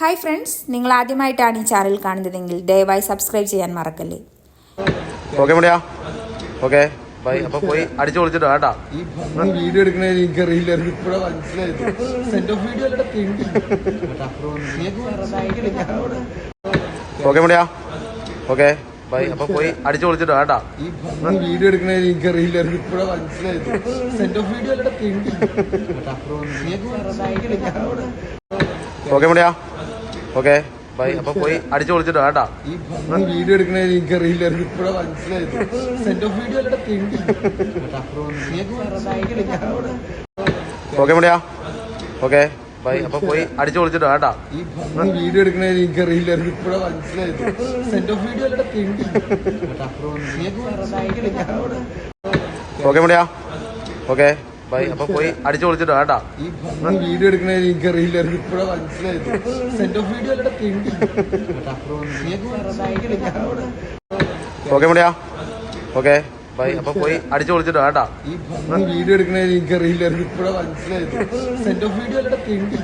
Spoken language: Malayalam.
ഹായ് ഫ്രണ്ട്സ് നിങ്ങൾ ആദ്യമായിട്ടാണ് ഈ ചാനൽ കാണുന്നതെങ്കിൽ ദയവായി സബ്സ്ക്രൈബ് ചെയ്യാൻ മറക്കല്ലേ. ഓക്കെ മുടിയാ. ഓക്കെ ബൈ അപ്പൊ പോയി അടിച്ചു പൊളിച്ചിട്ട് കേട്ടാ. ഈ വീഡിയോ എടുക്കണേ എനിക്കറിയില്ല. ഇപ്പോഴാ മനസ്സിലായത്. സെന്റ് ഓഫ് വീഡിയോ അല്ലട തിണ്ടി ഓക്കെ മുടിയാ. ഓക്കെ ബൈ അപ്പൊ പോയി അടിച്ചു പൊളിച്ചിട്ട് കേട്ടാ. ഈ വീഡിയോ എടുക്കണേ എനിക്കറിയില്ല. ഇപ്പോഴാ മനസ്സിലായത്. സെന്റ് ഓഫ് വീഡിയോ അല്ലട തിണ്ടി ഓക്കെ മടിയാ. Okay bye. അപ്പൊ പോയി അടിച്ചു വിളിച്ചിട്ട് കേട്ടാ. ഈ വീഡിയോ എടുക്കണേ എനിക്കറിയില്ല മനസ്സിലായത്. ഓക്കെ മുടിയാ. Okay bye. അപ്പൊ പോയി അടിച്ചു വിളിച്ചിട്ട് കേട്ടാ. ഈ വീഡിയോ എടുക്കണേ എനിക്കറിയില്ല ഇപ്പഴാ മനസ്സിലായത്. സെന്റ് ഓഫ് വീഡിയോ ഓക്കെ മുടിയാ. ഓക്കെ. ബൈ അപ്പൊ പോയി അടിച്ചു പൊളിച്ചിട്ട് വേണ്ട ഈ വീഡിയോ മനസ്സിലായത്. സെന്റ് ഓഫ് വീഡിയോ തിണ്ടി. ഓക്കെ മുടിയാ. ഓക്കെ ബൈ അപ്പൊ പോയി അടിച്ചു പൊളിച്ചിട്ട് വേണ്ട ഈ വീഡിയോ എടുക്കണേ എനിക്കറിയില്ല. ഇപ്പഴാ മനസ്സിലായത്. Send off video തിണ്ടി.